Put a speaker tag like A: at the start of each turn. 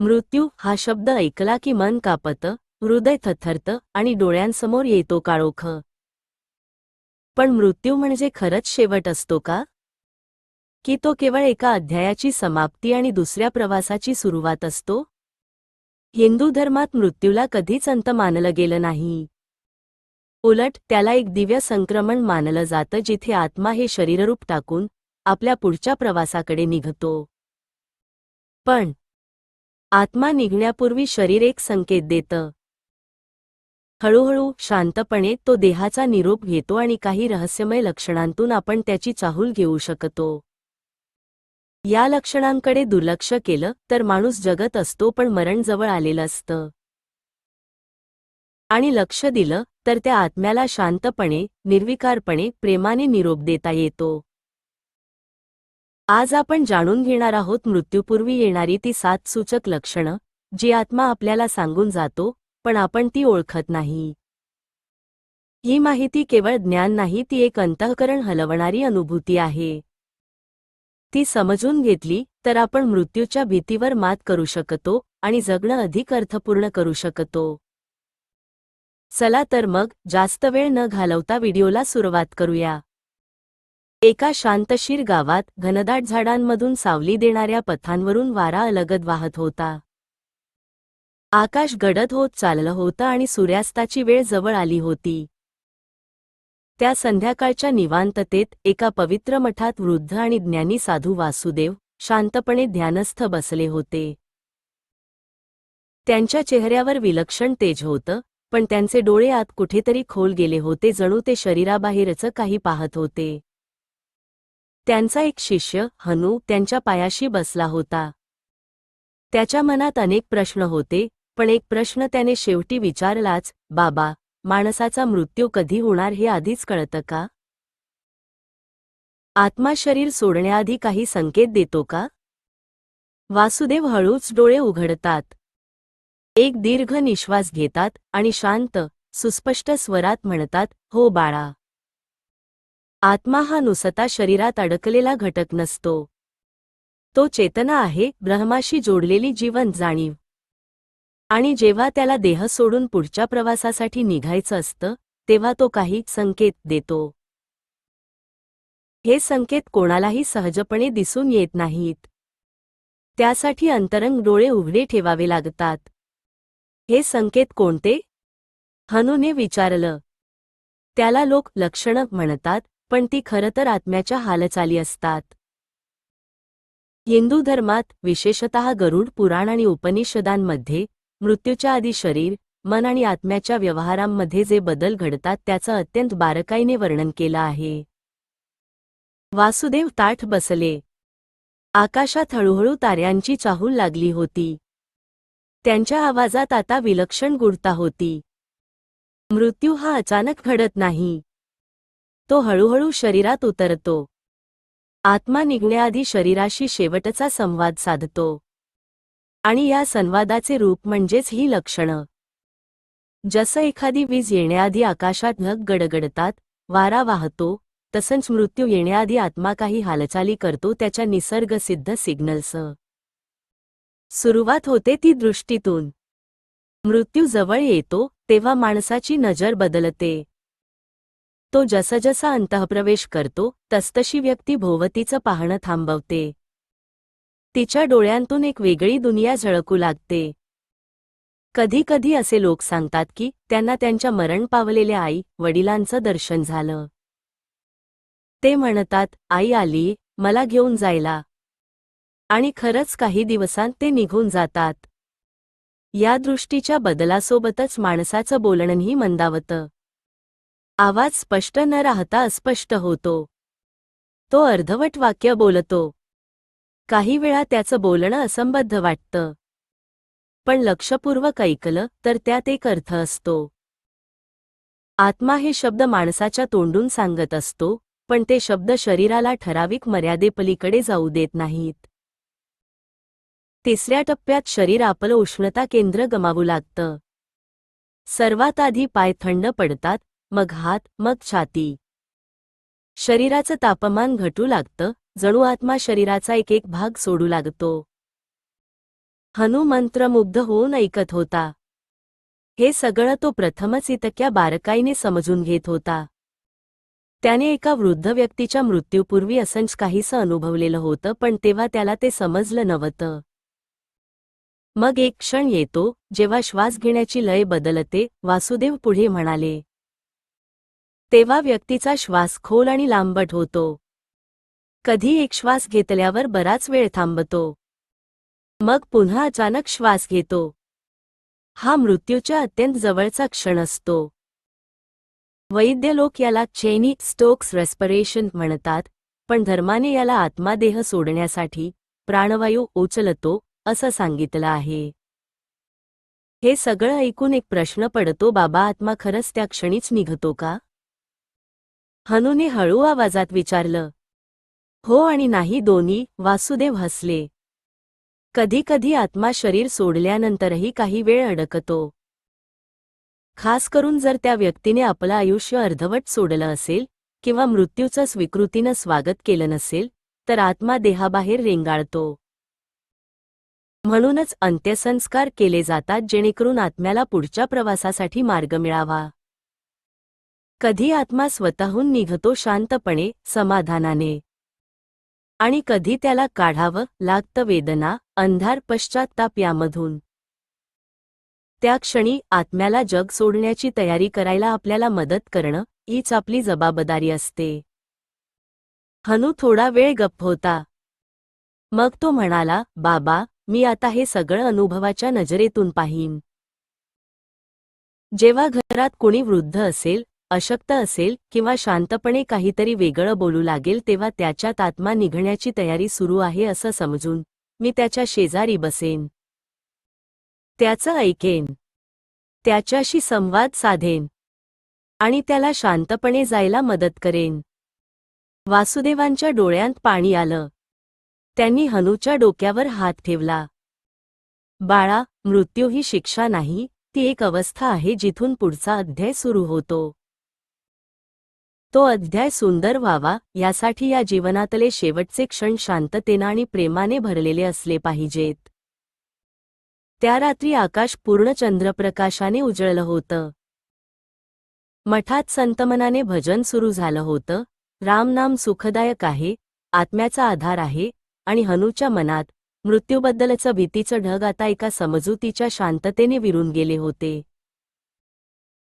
A: मृत्यू हा शब्द ऐकला की मन कापतं हृदय थथरतं आणि डोळ्यांसमोर येतो काळोख. पण मृत्यू म्हणजे खरंच शेवट असतो का? की तो केवळ एका अध्यायाची समाप्ती आणि दुसऱ्या प्रवासाची सुरुवात असतो? हिंदू धर्मात मृत्यूला कधीच अंत मानलं गेलं नाही. उलट त्याला एक दिव्य संक्रमण मानलं जातं जिथे आत्मा हे शरीररूप टाकून आपल्या पुढच्या प्रवासाकडे निघतो. पण आत्मा निघण्यापूर्वी शरीर एक संकेत देतं. हळूहळू शांतपणे तो देहाचा निरोप घेतो आणि काही रहस्यमय लक्षणांतून आपण त्याची चाहूल घेऊ शकतो. या लक्षणांकडे दुर्लक्ष केलं तर माणूस जगत असतो पण मरण जवळ आलेलं असतं. आणि लक्ष दिलं तर त्या आत्म्याला शांतपणे निर्विकारपणे प्रेमाने निरोप देता येतो. आज आपण जाणून घेणार आहोत मृत्यूपूर्वी येणारी ती सात सूचक लक्षणं जी आत्मा आपल्याला सांगून जातो पण आपण ती ओळखत नाही. ही माहिती केवळ ज्ञान नाही ती एक अंतःकरण हलवणारी अनुभूती आहे. ती समजून घेतली तर आपण मृत्यूच्या भीतीवर मात करू शकतो आणि जगणं अधिक अर्थपूर्ण करू शकतो. चला तर मग जास्त वेळ न घालवता व्हिडिओला सुरुवात करूया. एका शांतशीर गावात घनदाट झाडांमधून सावली देणाऱ्या पथांवरून वारा अलगद वाहत होता. आकाश गडद होत चाललं होतं आणि सूर्यास्ताची वेळ जवळ आली होती. त्या संध्याकाळच्या निवांततेत एका पवित्र मठात वृद्ध आणि ज्ञानी साधू वासुदेव शांतपणे ध्यानस्थ बसले होते. त्यांच्या चेहऱ्यावर विलक्षण तेज होतं पण त्यांचे डोळे आत कुठेतरी खोल गेले होते जणू ते शरीराबाहेरच काही पाहत होते. त्यांचा एक शिष्य हनू त्यांच्या पायाशी बसला होता. त्याच्या मनात अनेक प्रश्न होते पण एक प्रश्न त्याने शेवटी विचारलाच बाबा माणसाचा मृत्यू कधी होणार हे आधीच कळतं का? आत्मा शरीर सोडण्याआधी काही संकेत देतो का? वासुदेव हळूच डोळे उघडतात. एक दीर्घ निश्वास घेतात आणि शांत सुस्पष्ट स्वरात म्हणतात हो बाळा आत्मा हा नुसता शरीरात अडकलेला घटक नसतो. तो चेतना आहे ब्रह्माशी जोडलेली जीवन जाणीव. आणि जेव्हा त्याला देह सोडून पुढच्या प्रवासासाठी निघायचं असतं तेव्हा तो काही संकेत देतो. हे संकेत कोणालाही सहजपणे दिसून येत नाहीत. त्यासाठी अंतरंग डोळे उघडे ठेवावे लागतात. हे संकेत कोणते? हनूने विचारलं. त्याला लोक लक्षणं म्हणतात पण ती खरं तर आत्म्याच्या हालचाली असतात. हिंदू धर्मात विशेषतः गरुड पुराण आणि उपनिषदांमध्ये मृत्यूच्या आधी शरीर मन आणि आत्म्याच्या व्यवहारांमध्ये जे बदल घडतात त्याचं अत्यंत बारकाईने वर्णन केलं आहे. वासुदेव ताठ बसले. आकाशात हळूहळू ताऱ्यांची चाहूल लागली होती. त्यांच्या आवाजात आता विलक्षण गुढता होती. मृत्यू हा अचानक घडत नाही. तो हळूहळू शरीरात उतरतो. आत्मा निघण्याआधी शरीराशी शेवटचा संवाद साधतो. आणि या संवादाचे रूप म्हणजेच ही लक्षणं. जसं एखादी वीज येण्याआधी आकाशात ढग गडगडतात वारा वाहतो तसंच मृत्यू येण्याआधी आत्मा काही हालचाली करतो त्याच्या निसर्गसिद्ध सिग्नल्स. सुरुवात होते ती दृष्टीतून. मृत्यू जवळ येतो तेव्हा माणसाची नजर बदलते. तो जसजसा अंतःप्रवेश करतो तसतशी व्यक्ती भोवतीचं पाहणं थांबवते. तिच्या डोळ्यांतून एक वेगळी दुनिया झळकू लागते. कधी कधी असे लोक सांगतात की त्यांना त्यांच्या मरण पावलेल्या आई वडिलांचं दर्शन झालं. ते म्हणतात आई आली मला घेऊन जायला. आणि खरंच काही दिवसांत ते निघून जातात. या दृष्टीच्या बदलासोबतच माणसाचं बोलणंही मंदावतं. आवाज स्पष्ट न राहता अस्पष्ट होतो. तो अर्धवट वाक्य बोलतो. काही वेळा त्याचं बोलणं असंबद्ध वाटतं. पण लक्षपूर्वक ऐकलं तर त्यात एक अर्थ असतो. आत्मा हे शब्द माणसाच्या तोंडून सांगत असतो पण ते शब्द शरीराला ठराविक मर्यादेपलीकडे जाऊ देत नाहीत. तिसऱ्या टप्प्यात शरीर आपलं उष्णता केंद्र गमावू लागतं. सर्वात आधी पाय थंड पडतात मग हात मग छाती. शरीराचं तापमान घटू लागतं जणू आत्मा शरीराचा एक एक भाग सोडू लागतो. हनु मंत्रमुग्ध होऊन ऐकत होता. हे सगळं तो प्रथमच इतक्या बारकाईने समजून घेत होता. त्याने एका वृद्ध व्यक्तीच्या मृत्यूपूर्वी असंच काहीसं अनुभवलेलं होतं पण तेव्हा त्याला ते समजलं नव्हतं. मग एक क्षण येतो जेव्हा श्वास घेण्याची लय बदलते वासुदेव पुढे म्हणाले तेव्हा व्यक्तीचा श्वास खोल आणि लांबट होतो. कधी एक श्वास घेतल्यावर बराच वेळ थांबतो. मग पुन्हा अचानक श्वास घेतो. हा मृत्यूच्या अत्यंत जवळचा क्षण असतो. वैद्य लोक याला चेनी स्टोक्स रेस्पिरेशन म्हणतात पण धर्माने याला आत्मादेह सोडण्यासाठी प्राणवायू उचलतो असं सांगितलं आहे. हे सगळं ऐकून एक प्रश्न पडतो बाबा आत्मा खरंच त्या क्षणीच निघतो का? हनुने हळू आवाजात विचारलं. हो आणि नाही दोन्ही वासुदेव हसले. कधीकधी आत्मा शरीर सोडल्यानंतरही काही वेळ अडकतो. खास करून जर त्या व्यक्तीने आपलं आयुष्य अर्धवट सोडलं असेल किंवा मृत्यूचं स्वीकृतीनं स्वागत केलं नसेल तर आत्मा देहाबाहेर रेंगाळतो. म्हणूनच अंत्यसंस्कार केले जातात जेणेकरून आत्म्याला पुढच्या प्रवासासाठी मार्ग मिळावा. कधी आत्मा स्वतःहून निघतो शांतपणे समाधानाने. आणि कधी त्याला काढावं लागतं वेदना अंधार पश्चात्ताप यामधून. त्या क्षणी आत्म्याला जग सोडण्याची तयारी करायला आपल्याला मदत करणं हीच आपली जबाबदारी असते. हनु थोडा वेळ गप्प होता. मग तो म्हणाला बाबा मी आता हे सगळं अनुभवाच्या नजरेतून पाहीन. जेव्हा घरात कोणी वृद्ध असेल अशक्त असेल किंवा शांतपणे काहीतरी वेगळं बोलू लागेल तेव्हा त्याच्यात आत्मा निघण्याची तयारी सुरू आहे असं समजून मी त्याच्या शेजारी बसेन. त्याचं ऐकेन. त्याच्याशी संवाद साधेन. आणि त्याला शांतपणे जायला मदत करेन. वासुदेवांच्या डोळ्यांत पाणी आलं. त्यांनी हनूच्या डोक्यावर हात ठेवला. बाळा मृत्यू ही शिक्षा नाही ती एक अवस्था आहे जिथून पुढचा अध्याय सुरू होतो. तो अध्याय सुंदर व्हावा यासाठी या जीवनातले शेवटचे क्षण शांततेनं आणि प्रेमाने भरलेले असले पाहिजेत. त्या रात्री आकाश पूर्ण चंद्रप्रकाशाने उजळलं होतं. मठात संतमनाने भजन सुरू झालं होतं. रामनाम सुखदायक आहे आत्म्याचा आधार आहे आणि हनूच्या मनात मृत्यूबद्दलचं भीतीचं ढग आता एका समजुतीच्या शांततेने विरून गेले होते.